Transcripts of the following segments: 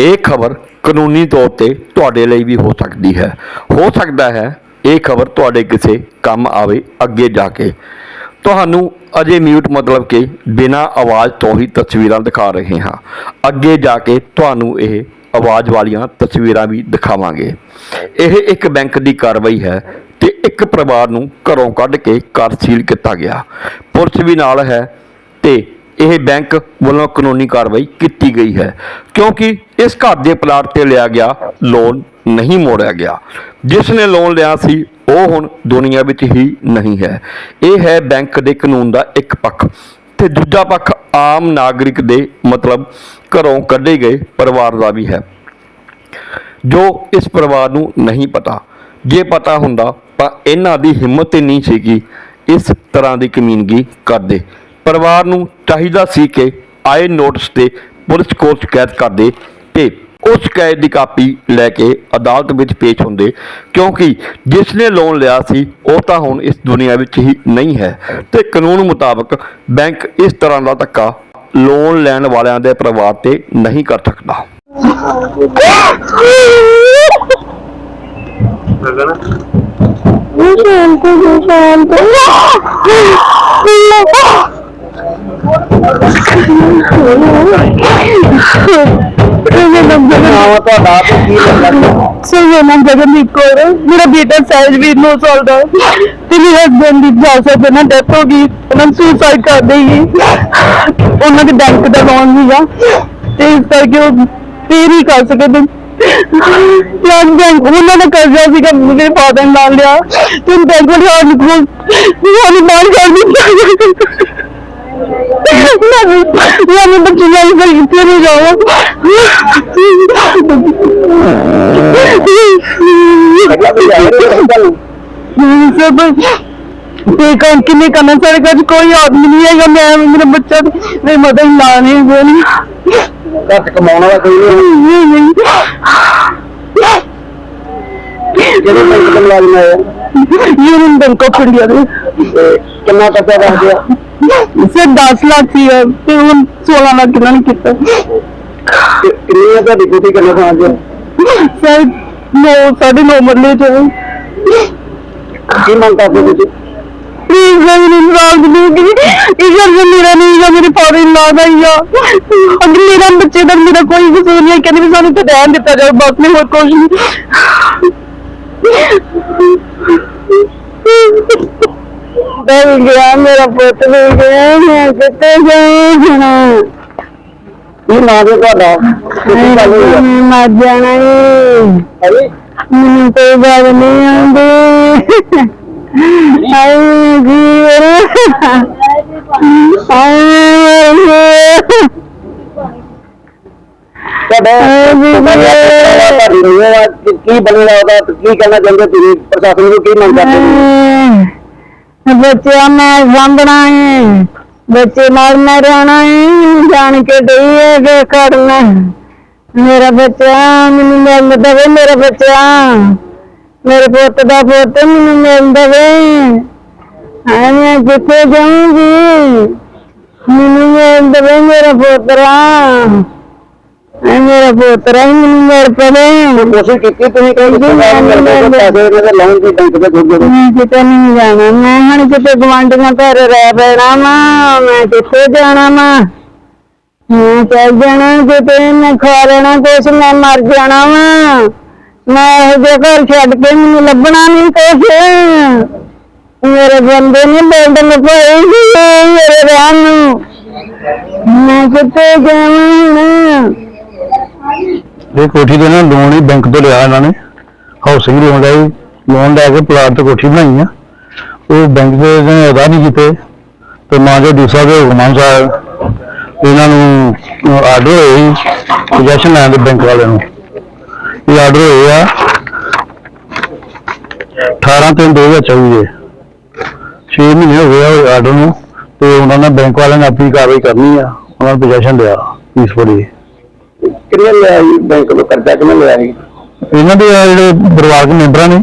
ਇਹ ਖਬਰ ਕਾਨੂੰਨੀ ਤੌਰ ਤੇ ਤੁਹਾਡੇ ਲਈ ਵੀ ਹੋ ਸਕਦੀ ਹੈ। ਹੋ ਸਕਦਾ ਹੈ ਇਹ ਖਬਰ ਤੁਹਾਡੇ ਕਿਸੇ ਕੰਮ ਆਵੇ ਅੱਗੇ ਜਾ ਕੇ। ਤੁਹਾਨੂੰ ਅਜੇ ਮਿਊਟ ਮਤਲਬ ਕਿ ਬਿਨਾਂ ਆਵਾਜ਼ ਤੋਂ ਹੀ ਤਸਵੀਰਾਂ ਦਿਖਾ ਰਹੇ ਹਾਂ। ਅੱਗੇ ਜਾ ਕੇ ਤੁਹਾਨੂੰ ਇਹ ਆਵਾਜ਼ ਵਾਲੀਆਂ ਤਸਵੀਰਾਂ ਵੀ ਦਿਖਾਵਾਂਗੇ। ਇਹ ਇੱਕ ਬੈਂਕ ਦੀ ਕਾਰਵਾਈ ਹੈ ਤੇ ਇੱਕ ਪਰਿਵਾਰ ਨੂੰ ਘਰੋਂ ਕੱਢ ਕੇ ਘਰ ਸੀਲ ਕੀਤਾ ਗਿਆ। ਪੁਲਿਸ ਵੀ ਨਾਲ ਹੈ ਤੇ ਇਹ ਬੈਂਕ ਵੱਲੋਂ ਕਾਨੂੰਨੀ ਕਾਰਵਾਈ ਕੀਤੀ ਗਈ ਹੈ। ਕਿਉਂਕਿ ਇਸ ਘਰ ਦੇ ਪਲਾਟ ਤੇ ਲਿਆ ਗਿਆ ਲੋਨ ਨਹੀਂ ਮੋੜਿਆ ਗਿਆ। ਜਿਸ ਨੇ ਲੋਨ ਲਿਆ ਸੀ, ਉਹ ਹੁਣ ਦੁਨੀਆ ਵਿੱਚ ਹੀ ਨਹੀਂ ਹੈ। ਇਹ ਹੈ ਬੈਂਕ ਦੇ ਕਾਨੂੰਨ ਦਾ ਇੱਕ ਪੱਖ। ਤੇ ਦੂਜਾ ਪੱਖ ਆਮ ਨਾਗਰਿਕ ਦੇ ਮਤਲਬ ਘਰੋਂ ਕੱਢੇ ਗਏ ਪਰਿਵਾਰ ਦਾ ਵੀ ਹੈ। ਜੋ ਇਸ ਪਰਿਵਾਰ ਨੂੰ ਨਹੀਂ ਪਤਾ। ਜੇ ਪਤਾ ਹੁੰਦਾ ਤਾਂ ਇਹਨਾਂ ਦੀ ਹਿੰਮਤ ਹੀ ਨਹੀਂ ਸੀ ਕਿ ਇਸ ਤਰ੍ਹਾਂ ਦੀ ਕਮੀਨਗੀ ਕਰਦੇ। ਪਰਿਵਾਰ ਨੂੰ ਚਾਹੀਦਾ ਸੀ ਕਿ ਆਏ ਨੋਟਿਸ ਤੇ ਪੁਲਿਸ ਕੋਲ ਸ਼ਿਕਾਇਤ ਕਰਦੇ ਤੇ ਉਸ ਸ਼ਿਕਾਇਤ ਦੀ ਕਾਪੀ ਲੈ ਕੇ ਅਦਾਲਤ ਵਿੱਚ ਪੇਸ਼ ਹੁੰਦੇ। ਕਿਉਂਕਿ ਜਿਸ ਨੇ ਲੋਨ ਲਿਆ ਸੀ, ਉਹ ਤਾਂ ਹੁਣ ਇਸ ਦੁਨੀਆ ਵਿੱਚ ਹੀ ਨਹੀਂ ਹੈ। ਤੇ ਕਾਨੂੰਨ ਮੁਤਾਬਕ ਬੈਂਕ ਇਸ ਤਰ੍ਹਾਂ ਦਾ ਧੱਕਾ ਲੋਨ ਲੈਣ ਵਾਲਿਆਂ ਦੇ ਪਰਿਵਾਰ ਤੇ ਨਹੀਂ ਕਰ ਸਕਦਾ। ਲਗਣਾ ਉਹ ਸ਼ਾਂਤ ਹੋ। ਸ਼ਾਂਤ ਨਾਮ ਤੁਹਾਡਾ ਤੇ ਕੀ ਲੱਗਾ ਸਹੀ ਨਾਮ ਜਗਨਦੀਪ ਕੌਰ ਹੈ। ਮੇਰਾ ਬੇਟਾ ਸਹਿਜਵੀਰ 9 ਸਾਲ ਦਾ ਹੈ ਤੇ ਮੇਰੇ ਹਸਬੰਦ ਦੀ ਜਾਸਾ ਦੇ ਨਾਲ ਡੈਥ ਹੋ ਗਈ ਉਹਨਾਂ ਨੂੰ ਸੁਸਾਈਡ ਕਰ ਦੇਗੀ ਉਹਨਾਂ ਦੇ ਬੈਂਕ ਦਾ ਲੋਨ ਸੀਗਾ ਤੇ ਇਸ ਕਰਕੇ ਉਹ ਪੇ ਨਹੀਂ ਕਰ ਸਕਦੇ ਯਾਰ ਬੈਂਕ ਉਹਨਾਂ ਦਾ ਕਰਜ਼ਾ ਸੀਗਾ ਮੇਰੇ ਫਾਦਰ ਨਾਲ ਲਿਆ ਤੇ ਬੈਂਕ ਵਾਲੇ ਹਾਲ ਨੂੰ ਸਾਨੂੰ ਬਾਹਰ ਕਰ ਦਿੱਤਾ ਮੈਂ ਮੈਂ ਬੱਚੇ ਨਾਲ ਕਰ ਕਿਤੇ ਨਹੀਂ ਪਹਿਲਾਂ ਵੀ ਆਏ ਰਹੇ ਤੁਹਾਨੂੰ सब बेकार के लिए करना सारे घर कोई आदमी नहीं है मैं मेरा बच्चा मेरी मदर ला नहीं वो नहीं ਘਰ ਚ ਕਮਾਉਣ ਵਾਲਾ ਕੋਈ ਨਹੀਂ ये नहीं ਜਿਹੜੇ ਬੈਂਕ ਦੇ ਮੁਲਾਜ਼ਮ ਆਏ ਆ, यूनियन बैंक ऑफ इंडिया दे ਤੇ ਕਿੰਨਾ ਕਰਜ਼ਾ ਰੱਖਦੇ ਆ ਸਿਰ 10 ਲੱਖ ਸੀ ਤੇ ਹੁਣ 16 ਲੱਖ ਕਿਹਨਾਂ ਨੇ ਕੀਤਾ। ਕਿੰਨੇ ਦਾ ਡਿਪੂਟੀ ਕਰਨਾ ਤਾਂ? ਅੱਜ ਸਰ ਨੋ ਸਾਡੇ ਨੋ ਮਰਲੇ ਜੋ ਕੀ ਮੰਗ ਕਰਦੇ ਤੁਸੀਂ? ਪਲੀਜ਼ ਮੈਨੂੰ ਇਨਵੋਲਵ ਦੂਗੀ ਇਹ ਜਰ ਮੇਰਾ ਨਹੀਂ ਜਾਂ ਮੇਰੇ ਫਾਦਰ ਇਨ ਲਾ ਆ। ਅਗਰ ਮੇਰਾ ਬੱਚੇ ਦਾ ਮੇਰਾ ਕੋਈ ਕਸੂਰ ਨਹੀਂ ਕਹਿੰਦੇ ਸਾਨੂੰ ਤਾਂ ਰਹਿਣ ਦਿੱਤਾ ਜਾਵੇ ਬਸ ਮੈਂ ਹੋਰ ਕੁਝ ਨਹੀਂ। ਬੇਟਾ ਵੀ ਗਿਆ ਮੇਰਾ ਪੁੱਤ ਵੀ ਗਿਆ ਮੈਂ ਕਿੱਥੇ ਜਾਣਾ? ਇਹ ਨਾ ਦੇ ਤੁਹਾਡਾ ਕਿੱਥੇ ਚੱਲ ਗਿਆ? ਮੈਂ ਮਰ ਜਾਣਾ ਈ। ਹਾਂਜੀ? ਮੈਨੂੰ ਕੋਈ ਗੱਲ ਨਹੀਂ ਆਉਂਦੀ। ਆਏ ਜੀ ਆਏ ਤੁਹਾਡਾ ਹਾਂਜੀ, ਤੁਹਾਡਾ ਜੀ। ਤੁਹਾਡੀ ਰੂਹ ਆ, ਕੀ- ਕੀ ਬਣੇਗਾ ਉਹਦਾ ਤੇ ਕੀ ਕਹਿਣਾ ਚਾਹੁੰਦੇ ਹੋ ਤੁਸੀਂ? ਪ੍ਰਸ਼ਾਸਨ ਨੂੰ ਕੀ ਮੰਗ ਕਰਦੇ ਹੋ? ਬੱਚਿਆਂ ਮੈਂ ਸਾਂਭਣਾ ਹੈ ਬੱਚੇ ਨਾਲ ਮੈਂ ਰਹਿਣਾ ਹੈ ਜਾਣ ਕੇ ਡਈ ਹੈ ਕਰਨਾ ਮੇਰਾ ਬੱਚਾ ਮੈਨੂੰ ਮਿਲ ਦਵੇ, ਮੇਰਾ ਬੱਚਾ। ਮੇਰੇ ਪੁੱਤ ਦਾ ਪੁੱਤ ਮੈਨੂੰ ਮਿਲ ਦਵੇ। ਹਾਂ ਮੈਂ ਕਿੱਥੇ ਜਾਊਂਗੀ, ਮੈਨੂੰ ਮਿਲ ਦਵੇ ਮੇਰਾ ਪੁੱਤਰਾ। ਐ ਮੇਰਾ ਪੁੱਤਰਾ ਹੀ ਮੈਨੂੰ ਮਿਲ ਪਵੇ। ਕੋਸ਼ਿਸ਼ ਕੀਤੀ ਤੁਸੀਂ ਕੋਈ ਰਿਸ਼ਤੇਦਾਰ ਨੂੰ ਮਿਲਦੇ ਹੋ, ਪੈਸੇ ਦੇ ਲਾਉਣ ਦੀ ਬੈਂਕ ਦੇ ਜੋਗੇ ਮੈਂ ਕਿਤੇ ਨਹੀਂ ਜਾਣਾ ਮੈਂ ਹੁਣ ਕਿਤੇ ਗਵਾਂਢੀਆਂ ਘਰ ਰਹਿ ਪੈਣਾ ਵਾ ਮੈਂ ਕਿੱਥੇ ਜਾਣਾ ਵਾ? ਮੈਂ ਚੱਲ ਜਾਣਾ ਕਿਤੇ ਮੈਂ ਖਾ ਲੈਣਾ ਕੁਛ ਮੈਂ ਮਰ ਜਾਣਾ ਵਾ। ਮੈਂ ਇਹ ਜਿਹੇ ਘਰ ਛੱਡ ਕੇ ਮੈਨੂੰ ਲੱਭਣਾ ਨਹੀਂ ਕੁਛ। ਮੇਰੇ ਬੰਦੇ ਨਹੀਂ ਬੈਠਣ ਪਏ ਮੇਰੇ ਰਹਿਣ ਨੂੰ। ਮੈਂ ਕਿੱਥੇ ਜਾਵਾਂ ਹੁਣ? ਇਹ ਕੋਠੀ ਦੇ ਨਾ ਲੋਨ ਹੀ ਬੈਂਕ ਤੋਂ ਲਿਆ ਇਹਨਾਂ ਨੇ। ਹਾਊਸਿੰਗ ਲੋਨ ਦਾ ਲੋਨ ਲੈ ਕੇ ਪਲਾਟ ਤੇ ਕੋਠੀ ਬਣਾਈ ਆ। ਉਹ ਬੈਂਕ ਦੇ ਨੇ ਅਦਾ ਨਹੀਂ ਕੀਤੇ। ਤੇ ਮਾਂ ਜੋ ਦੂਸਰਾ ਦੇ ਹੁਕਮਾਂ ਅਨੁਸਾਰ ਇਹਨਾਂ ਨੂੰ ਆਰਡਰ ਹੋਏ ਸੀ ਲੈਣ ਦੇ ਬੈਂਕ ਵਾਲਿਆਂ ਨੂੰ। ਇਹ ਆਰਡਰ ਹੋਏ ਆ 18 ਤਿੰਨ 2024 ਦੇ। 6 ਮਹੀਨੇ ਹੋ ਗਏ ਆ ਆਰਡਰ ਨੂੰ। ਤੇ ਉਹਨਾਂ ਨੇ ਬੈਂਕ ਵਾਲਿਆਂ ਨੇ ਆਪਣੀ ਕਾਰਵਾਈ ਕਰਨੀ ਆ। ਉਹਨਾਂ ਨੂੰ ਪੋਜੈਸ਼ਨ ਲਿਆ ਪੀਸਫੁਲੀ ਕਿਹਨੇ ਲਿਆ ਜੀ ਬੈਂਕ ਤੋਂ ਕਰਜ਼ਾ ਕਿਹਨੇ ਲਿਆ ਜੀ ਇਹਨਾਂ ਦੇ ਆ ਜਿਹੜੇ ਪਰਿਵਾਰਕ ਮੈਂਬਰਾਂ ਨੇ।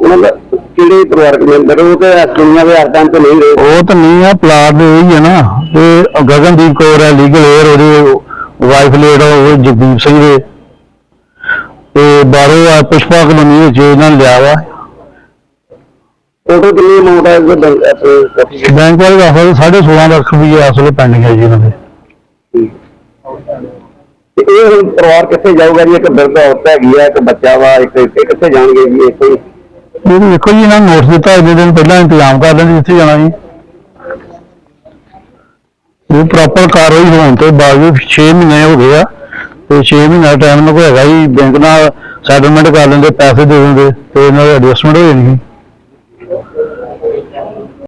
ਉਹਨਾਂ ਦਾ ਕਿਹੜੇ ਪਰਿਵਾਰਕ ਮੈਂਬਰ? ਉਹ ਤੇ ਦੁਨੀਆ ਦੇ ਹਰ ਟਾਈਮ ਤੇ ਨਹੀਂ ਰਹੇ। ਉਹ ਤਾਂ ਨਹੀਂ ਆ ਪਲਾਟ ਦੇ ਹੀ ਆ ਨਾ। ਇਹ ਗਗਨਦੀਪ ਕੌਰ ਹੈ ਲੀਗਲ ਏਅਰ ਉਹਦੇ ਵਾਈਫ ਲੇਡ ਉਹ ਜਗਦੀਪ ਸਿੰਘ ਦੇ। ਤੇ ਬਾਹਰੋਂ ਆ ਪੁਸ਼ਪਾ ਕਲੋਨੀ ਵਿੱਚ ਇਹਨਾਂ ਨੇ ਲਿਆ ਵਾ। ਟੋਟਲ ਕਿੰਨੀ ਅਮਾਉਂਟ ਹੈ ਇਸ ਦੇ ਬੈਂਕ ਵਾਲੇ ਦਾ ਅਸਲ 16.5 ਲੱਖ ਰੁਪਏ ਇਸ ਵੇਲੇ ਪੈਂਡਿੰਗ ਹੈ ਜੀ ਇਹਨਾਂ ਦੇ। ਤੇ ਇਹ ਹੁਣ ਪਰਿਵਾਰ ਕਿੱਥੇ ਜਾਊਗਾ ਜੀ? ਇੱਕ ਬਿਰਧ ਔਰਤ ਹੈਗੀ ਆ ਇੱਕ ਬੱਚਾ ਵਾ ਇੱਕ ਇਹ ਕਿੱਥੇ ਜਾਣਗੇ ਜੀ ਇਹ ਕੋਈ ਇਹ ਵੀ ਵੇਖੋ ਜੀ ਇਹਨਾਂ ਨੂੰ ਨੋਟਿਸ ਦਿੱਤਾ ਇਹਦੇ ਦਿਨ ਪਹਿਲਾਂ ਇੰਤਜ਼ਾਮ ਕਰ ਲੈਣ ਜਿੱਥੇ ਜਾਣਾ ਜੀ। ਉਹ ਪ੍ਰੋਪਰ ਕਾਰਵਾਈ ਹੋਣ ਤੋਂ ਬਾਵਜੂਦ 6 ਮਹੀਨੇ ਹੋ ਗਏ ਆ ਤੇ 6 ਮਹੀਨਾ ਟਾਈਮ ਨਾਲ ਹੈਗਾ ਜੀ ਬੈਂਕ ਨਾਲ ਸੈਟਲਮੈਂਟ ਕਰ ਲੈਂਦੇ ਪੈਸੇ ਦੇ ਦਿੰਦੇ ਤੇ ਇਹਨਾਂ ਦੀ ਐਡਜਸਟਮੈਂਟ ਹੋ ਜਾਣੀ ਸੀ